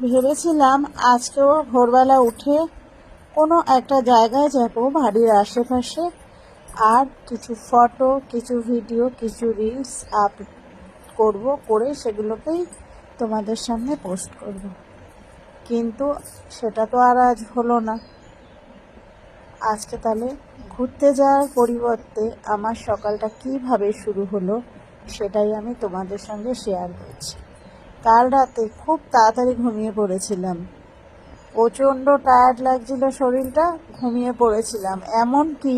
ভেবেছিলাম আজকেও ভোরবেলা উঠে কোনো একটা জায়গায় যাব, বাড়ির আশেপাশে। আর কিছু ফটো কিছু ভিডিও কিছু রিলস আপ করব, করে সেগুলোকেই তোমাদের সামনে পোস্ট করব। কিন্তু সেটা তো আর আজ হলো না। আজকে তাহলে ঘুরতে যাওয়ার পরিবর্তে আমার সকালটা কীভাবে শুরু হলো, সেটাই আমি তোমাদের সঙ্গে শেয়ার করছি। কাল রাতে খুব তাড়াতাড়ি ঘুমিয়ে পড়েছিলাম। প্রচণ্ড টায়ার্ড লাগছিল শরীরটা, ঘুমিয়ে পড়েছিলাম। এমনকি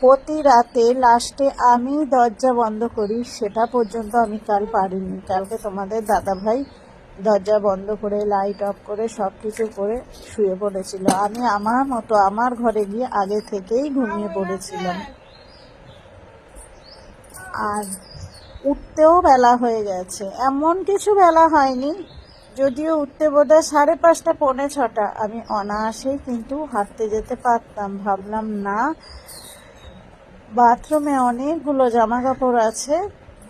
প্রতি রাতে লাস্টে আমি দরজা বন্ধ করি, সেটা পর্যন্ত আমি কাল পারিনি। কালকে তোমাদের দাদাভাই দরজা বন্ধ করে লাইট অফ করে সব কিছু করে শুয়ে পড়েছিল। আমি আমার মতো আমার ঘরে গিয়ে আগে থেকেই ঘুমিয়ে পড়েছিলাম। আর উঠতেও বেলা হয়ে গেছে। এমন কিছু বেলা হয়নি, যদিও উঠতে বোধহয় সাড়ে পাঁচটা, পৌনে ছটা। আমি অনায়াসেই কিন্তু হাঁটতে যেতে পারতাম। ভাবলাম, না, বাথরুমে অনেকগুলো জামা কাপড় আছে,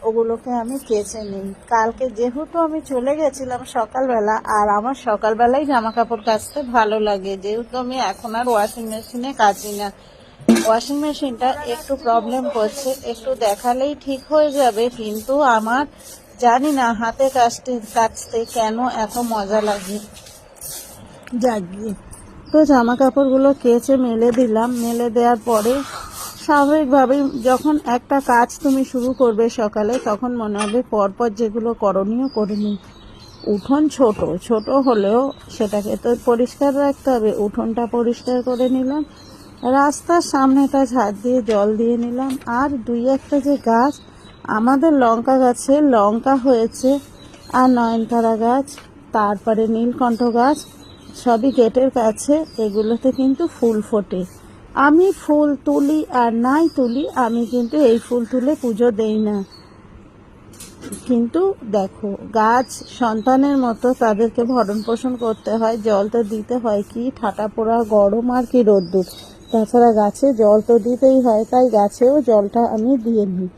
ওগুলোকে আমি কেচে নিই। কালকে যেহেতু আমি চলে গেছিলাম সকালবেলা, আর আমার সকালবেলায় জামা কাপড় কাচতে ভালো লাগে। যেহেতু আমি এখন আর ওয়াশিং মেশিনে কাচি না ওয়াশিং মেশিনটা একটু প্রবলেম করছে। একটু দেখালেই ঠিক হয়ে যাবে, কিন্তু আমার জানি না হাতে কাচতে কাচতে কেন এত মজা লাগে। জাগিয়ে তো জামা কাপড়গুলো কেচে মেলে দিলাম। মেলে দেওয়ার পরে স্বাভাবিকভাবেই যখন একটা কাজ তুমি শুরু করবে সকালে, তখন মনে হবে পরপর যেগুলো করণীয় করে নিই। উঠোন ছোট। ছোট হলেও সেটাকে তো পরিষ্কার রাখতে হবে। উঠোনটা পরিষ্কার করে নিলাম। রাস্তার সামনেটা ঝাড় দিয়ে জল দিয়ে নিলাম। আর দুই একটা যে গাছ, আমাদের লঙ্কা গাছে লঙ্কা হয়েছে আর নয়নতারা গাছ, তারপরে নীলকণ্ঠ গাছ, সবই গেটের কাছে, এগুলোতে কিন্তু ফুল ফোটে। আমি ফুল তুলি আর নাই তুলি, আমি কিন্তু এই ফুল তুলে পুজো দেই না। কিন্তু দেখো, গাছ সন্তানের মতো তাদেরকে ভরণ পোষণ করতে হয়, জল তো দিতে হয় কি, ঠাটা পোড়া গরম আর কি রোদ্দুর। তাছাড়া গাছে জল তো দিতেই হয়, তাই গাছেও জলটা আমি দিয়ে নিই।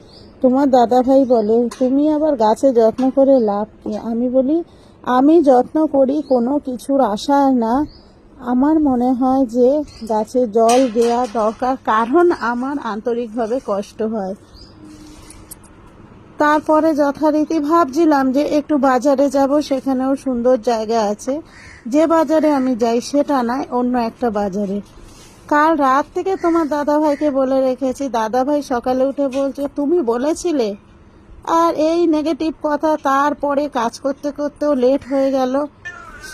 তোমার দাদা ভাই বলে, তুমি আবার গাছে যত্ন করে লাভ কি? আমি বলি, আমি যত্ন করি কোনো কিছুর আশায় না। আমার মনে হয় যে গাছে জল দেওয়া দরকার, কারণ আমার আন্তরিকভাবে কষ্ট হয়। তারপরে যথারীতি ভাবছিলাম যে একটু বাজারে যাব, সেখানেও সুন্দর জায়গা আছে। যে বাজারে আমি যাই, সেটা নয়, অন্য একটা বাজারে। কাল রাত থেকে তোমার দাদাভাইকে বলে রেখেছি। দাদাভাই সকালে উঠে বলছে, তুমি বলেছিলে? আর এই নেগেটিভ কথা তারপরে কাজ করতে করতেও লেট হয়ে গেল।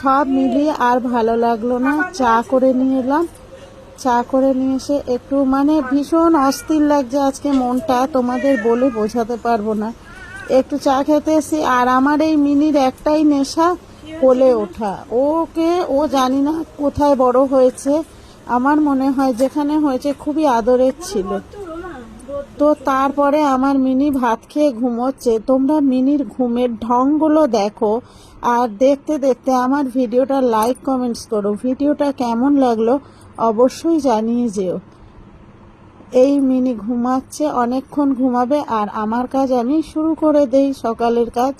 সব মিলিয়ে আর ভালো লাগল না। চা করে নিয়ে এলাম। চা করে নিয়ে এসে একটু মানে ভীষণ অস্থির লাগছে আজকে মনটা। তোমাদের বলে বোঝাতে পারব না। একটু চা খেতে এসে আর আমার এই মিনির একটাই নেশা কোলে ওঠা। ওকে ও জানি না কোথায় বড় হয়েছে। আমার মনে হয় যেখানে হয়েছে খুবই আদরের ছিল। তো তারপরে আমার মিনি ভাত খেয়ে ঘুমোচ্ছে। তোমরা মিনির ঘুমের ঢংগুলো দেখো আর দেখতে দেখতে আমার ভিডিওটা লাইক কমেন্টস করো। ভিডিওটা কেমন লাগল অবশ্যই জানিয়ে যেও। এই মিনি ঘুমাচ্ছে, অনেকক্ষণ ঘুমাবে আর আমার কাজ আমি শুরু করে দেই সকালের কাজ।